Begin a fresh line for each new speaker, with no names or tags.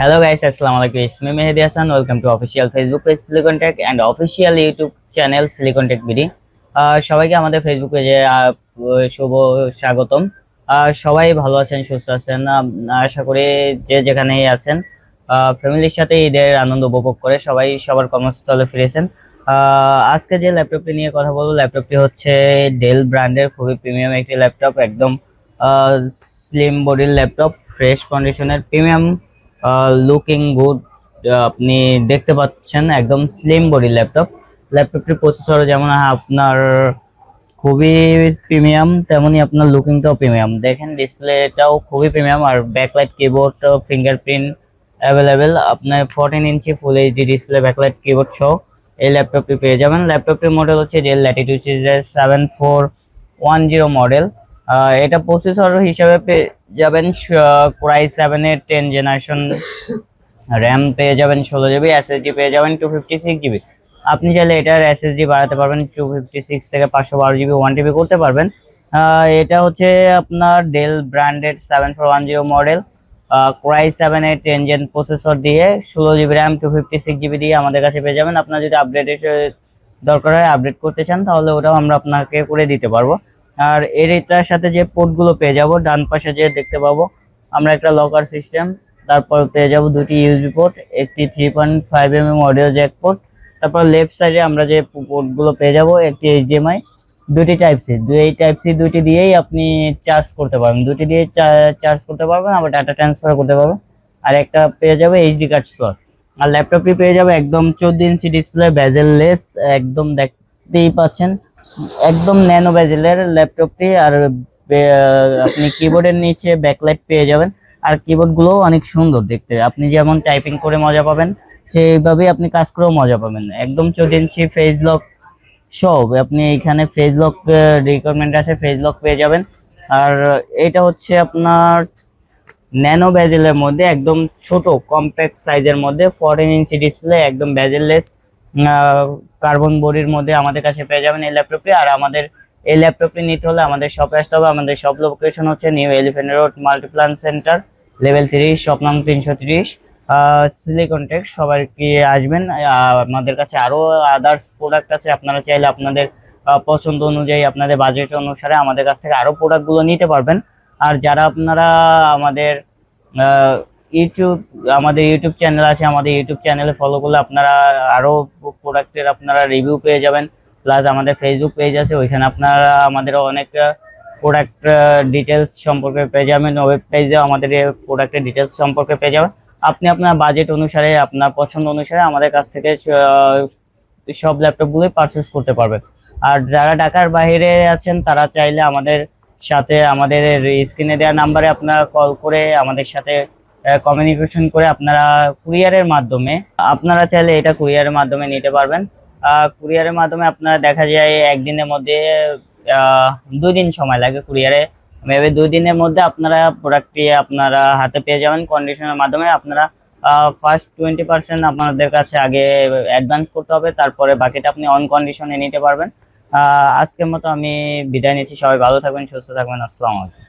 Hello guys আসসালামু আলাইকুম ইসমি Mehedi Hasan welcome to official Facebook page Silicon Tech and official YouTube channel Silicon Tech BD সবাইকে আমাদের Facebook পেজে শুভ স্বাগতম। সবাই ভালো আছেন, সুস্থ আছেন? আশা করি যে যেখানেই আছেন ফ্যামিলির সাথে ঈদের আনন্দ উপভোগ করে সবাই সবার কর্মস্থলে ফিরেছেন। আজকে যে ল্যাপটপটি নিয়ে কথা বলব, ল্যাপটপটি হচ্ছে ডেল ব্র্যান্ডের, খুবই প্রিমিয়াম একটি ল্যাপটপ, একদম স্লিম বডির ল্যাপটপ ফ্রেশ কন্ডিশনের প্রিমিয়াম লুকিং গুড আপনি দেখতে পাচ্ছেন একদম স্লিম বডি ল্যাপটপ ল্যাপটপটির প্রসেসর যেমন আপনার খুবই প্রিমিয়াম তেমনি আপনার লুকিংটাও প্রিমিয়াম দেখেন ডিসপ্লেটাও খুবই প্রিমিয়াম আর ব্যাকলাইট কিবোর্ড ফিঙ্গারপ্রিন্ট অ্যাভেলেবেল আপনার fourteen inch full HD display backlight keyboard সহ এই ল্যাপটপটি পেয়ে যাবেন। ল্যাপটপটির মডেল হচ্ছে ডেল ল্যাটিটিউড সিরিজের seven four one zero model এটা প্রসেসর হিসাবে যাবেন কোরাই সেভেনের টেন জেনারেশন র্যাম পেয়ে যাবেন, ষোলো জিবি এসএসডি পেয়ে যাবেন টু ফিফটি সিক্স জিবি আপনি চাইলে এটার এসএসডি বাড়াতে পারবেন টু ফিফটি সিক্স থেকে পাঁচশো বারো জিবি ওয়ান টিবি করতে পারবেন। এটা হচ্ছে আপনার Dell branded seven four one zero model core i সেভেনের টেন জেন প্রসেসর দিয়ে ষোলো GB RAM two fifty six GB দিয়ে আমাদের কাছে পেয়ে যাবেন। আপনার যদি আপডেট দরকার হয় আপডেট করতে চান, তাহলে ওটাও আমরা আপনাকে করে দিতে পারব। আর এর এটার সাথে যে পোর্টগুলো পেয়ে যাব, ডান পাশে যে দেখতে পাবো, আমরা একটা লকার সিস্টেম তারপর পেয়ে যাব দুটি ইউএসবি পোর্ট একটি three point five M M audio jack port তারপর লেফট সাইডে আমরা যে পোর্টগুলো পেয়ে যাব, একটি এইচডিএমআই দুটি টাইপ সি এই টাইপ সি দুটি দিয়েই আপনি চার্জ করতে পারবেন। দুটি দিয়ে চার্জ করতে পারবেন, আবার ডাটা ট্রান্সফার করতে পারবেন। আর একটা পেয়ে যাবে এইচডি কার্ড স্লট আর ল্যাপটপটি পেয়ে যাবে একদম চোদ্দ ইঞ্চি ডিসপ্লে বেজেল লেস একদম দেখতেই পাচ্ছেন। একদম ন্যানো বেজেলের ল্যাপটপটি আর আপনি কিবোর্ডের নিচে ব্যাকলাইট পেয়ে যাবেন। আর কিবোর্ডগুলো অনেক সুন্দর দেখতে। আপনি যেমন টাইপিং করে মজা পাবেন, সেইভাবেই আপনি কাজ করেও মজা পাবেন। একদম চোদ্দ ইঞ্চি ফেস লক সব আপনি এখানে ফেস লক রিকোয়ারমেন্ট আছে ফেস লক পেয়ে যাবেন। আর এটা হচ্ছে আপনার ন্যানো ব্যাজেলের মধ্যে একদম ছোট কম্প্যাক্ট সাইজের মধ্যে ফোরটিন ইঞ্চি ডিসপ্লে একদম ব্যাজেললেস কার্বন বডির মধ্যে আমাদের কাছে পেয়ে যাবেন এই ল্যাপটপটি। আর আমাদের এই ল্যাপটপটি নিতে হলে আমাদের শপে আসতে হবে। আমাদের শপ লোকেশন হচ্ছে new Elephant road Multiplan centre level three shop নাম তিনশো ত্রিশ। সিলিকন টেক সবাই কি আসবেন? আমাদের কাছে আরও আদার্স প্রোডাক্ট আছে। আপনারা চাইলে আপনাদের পছন্দ অনুযায়ী, আপনাদের বাজেট অনুসারে আমাদের কাছ থেকে আরও প্রোডাক্টগুলো নিতে পারবেন। আর যারা আপনারা আমাদের ইউটিউব আমাদের ইউটিউব চ্যানেল আছে, আমাদের ইউটিউব চ্যানেলে ফলো করলে আপনারা আরও প্রোডাক্টের আপনারা রিভিউ পেয়ে যাবেন। প্লাস আমাদের ফেসবুক পেজ আছে, ওইখানে আপনারা আমাদের অনেক প্রোডাক্ট ডিটেলস সম্পর্কে পেয়ে যাবেন। ওয়েব পেজে আমাদের প্রোডাক্টের ডিটেলস সম্পর্কে পেয়ে যাবেন। আপনি আপনার বাজেট অনুসারে, আপনার পছন্দ অনুসারে আমাদের কাছ থেকে সব ল্যাপটপগুলোই পারচেস করতে পারবেন। আর যারা ঢাকার বাইরে আছেন, তারা চাইলে আমাদের সাথে, আমাদের স্ক্রিনে দেওয়া নাম্বারে আপনারা কল করে আমাদের সাথে কমিউনিকেশন করে আপনারা কুরিয়ারের মাধ্যমে, আপনারা চাইলে এটা কুরিয়ারের মাধ্যমে নিতে পারবেন। কুরিয়ারের মাধ্যমে আপনারা দেখা যায় একদিনের মধ্যে দুই দিন সময় লাগে কুরিয়ারে মেবি দুই দিনের মধ্যে আপনারা প্রোডাক্টটি আপনারা হাতে পেয়ে যাবেন। কন্ডিশনের মাধ্যমে আপনারা ফার্স্ট টোয়েন্টি পার্সেন্ট আপনাদের কাছে আগে অ্যাডভান্স করতে হবে, তারপরে বাকিটা আপনি অন কন্ডিশনে নিতে পারবেন। আজকের মতো আমি বিদায় নিচ্ছি। সবাই ভালো থাকবেন, সুস্থ থাকবেন। আসসালামু আলাইকুম।